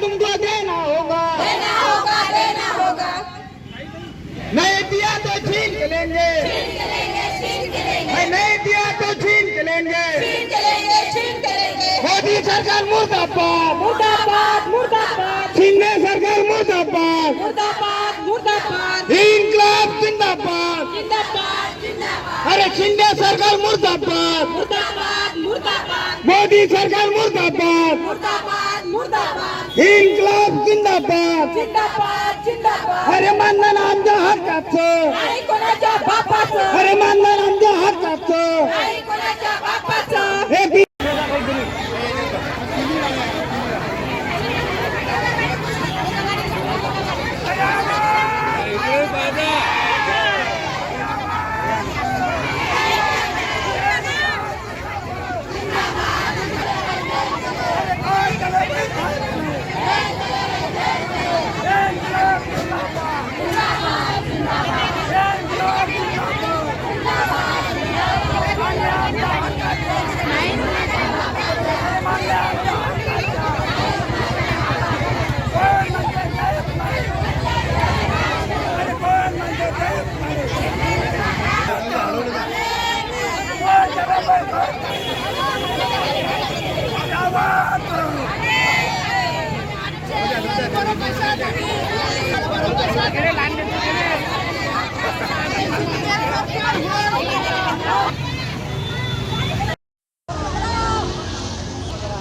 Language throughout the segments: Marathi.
तुमको देना होगा। देना होगा देना होगा। नहीं दिया तो छीन के लेंगे। छीन के लेंगे छीन के लेंगे। नहीं दिया तो छीन के लेंगे। छीन के लेंगे छीन के लेंगे। मोदी सरकार मुर्दाबाद। मुर्दाबाद मुर्दाबाद। शिंदे सरकार मुर्दाबाद। मुर्दाबाद मुर्दाबाद। इनकलाब जिंदाबाद। जिंदाबाद जिंदाबाद। अरे शिंदे सरकार मुर्दाबाद। मुर्दाबाद मुर्दाबाद। मोदी सरकार मुर्दाबाद। मुर्दाबाद मुर्दाबाद। इनकलाब जिंदाबाद. जिंदाबाद जिंदाबाद. अरे मानधन आमच्या हक्काचं नाही कोणाच्या बापाचं अरे मानधन आमच्या हक्काचं नाही कोणाच्या बापाचं हे बी-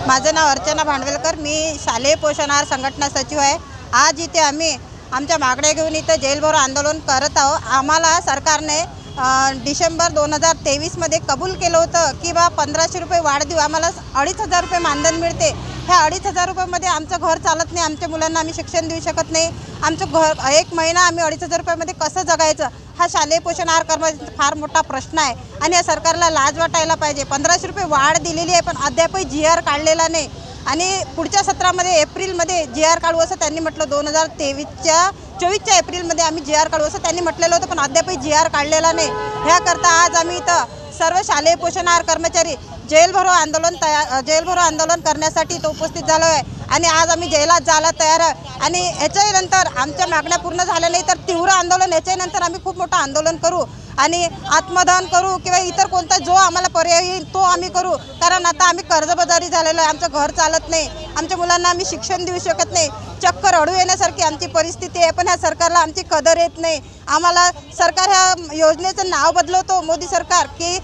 माझं नाव अर्चना भांडवलकर. मी शालेय पोषण आहार संघटना सचिव आहे. आज इथे आम्ही आमच्या मागण्या घेऊन इथं जेलभरो आंदोलन करत आहोत. आम्हाला सरकारने डिसेंबर दोन हजार तेवीसमध्ये कबूल केलं होतं की बा पंधराशे रुपये वाढ देऊ आम्हाला अडीच हजार रुपये मानधन मिळते. ह्या अडीच हजार रुपयामध्ये आमचं घर चालत नाही आमच्या मुलांना आम्ही शिक्षण देऊ शकत नाही. आमचं घर एक महिना आम्ही अडीच हजार रुपयामध्ये कसं जगायचं? हा शालेय पोषण आहार कर्मचारी फार मोठा प्रश्न आहे. आणि या सरकारला लाज वाटायला पाहिजे. पंधराशे रुपये वाढ दिलेली आहे पण अद्यापही जी आर काढलेला नाही. आणि पुढच्या सत्रामध्ये एप्रिलमध्ये जे आर काढू असं त्यांनी म्हटलं दोन हजार तेवीसच्या चोवीसच्या एप्रिलमध्ये आम्ही जे आर काढू असं त्यांनी म्हटलेलं होतं पण अद्यापही जी आर काढलेला नाही. ह्याकरता आज आम्ही इथं सर्व शालेय पोषण आहार कर्मचारी जेल भरो आंदोलन तयार जेल भरो आंदोलन करण्यासाठी इथं उपस्थित झालो आहे आणि आज आम्ही जेलात जायला तयार आहे. आणि याच्याही नंतर आमच्या मागण्या पूर्ण झाल्या नाही तर तीव्र आंदोलन याच्याही नंतर आम्ही खूप मोठं आंदोलन करू. आणि आत्मदान करू किंवा इतर कोणता जो आम्हाला पर्याय येईल तो आम्ही करू. कारण आता आम्ही कर्जबाजारी झालेलो आहे. आमचं घर चालत नाही. आमच्या मुलांना आम्ही शिक्षण देऊ शकत नाही. चक्क रडू येण्यासारखी आमची परिस्थिती आहे. पण ह्या सरकारला आमची कदर येत नाही. आम्हाला सरकार ह्या योजनेचं नाव बदलवतो. मोदी सरकार की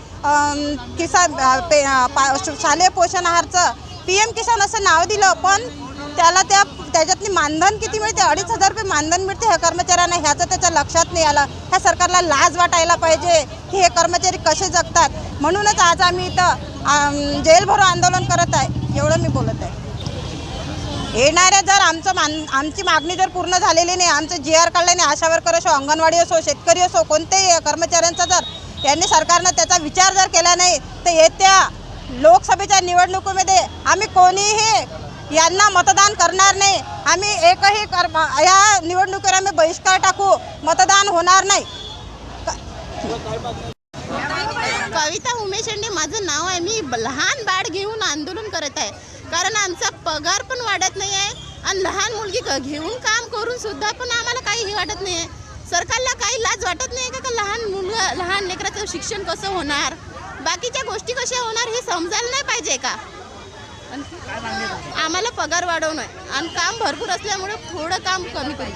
किसान पे- पा- शालेय पोषण आहारचं. पी एम किसान असं नाव दिलं. पण त्याला त्या त्याच्यातली मानधन किती मिळते? अडीच हजार रुपये मानधन मिळते ह्या कर्मचाऱ्यांना. ह्याचं त्याच्या लक्षात नाही आलं. ह्या सरकारला लाज वाटायला पाहिजे की हे कर्मचारी कसे जगतात? म्हणूनच आज आम्ही इथं जेलभरो आंदोलन करत आहे. एवढं मी बोलत आहे. येणाऱ्या जर आमचं मान आमची मागणी जर पूर्ण झालेली नाही आमचं जी आर काढलं नाही आशा वर्कर असो अंगणवाडी असो शेतकरी असो कोणत्याही कर्मचाऱ्यांचा जर यांनी सरकारनं त्याचा विचार जर केला नाही तर येत्या लोकसभेच्या निवडणुकीमध्ये आम्ही कोणीही यांना मतदान करणार नाही. आम्ही एकही कर या निवडणुकीवर आम्ही बहिष्कार टाकू मतदान होणार नाही. कविता उमेश शेंडे माझं नाव आहे. मी लहान बाळ घेऊन आंदोलन करत आहे. कारण आमचा पगार पण वाढत नाही आहे आणि लहान मुलगी क- घेऊन काम करून सुद्धा पण आम्हाला काही वाटत नाही आहे. सरकारला काही लाज वाटत नाही का का लहान मुलगा लहान लेकराचं शिक्षण कसं होणार? बाकीच्या गोष्टी कशा होणार हे समजायला नाही पाहिजे का? आम्हाला पगार वाढवणं आहे. आणि काम भरपूर असल्यामुळे थोडं काम कमी करू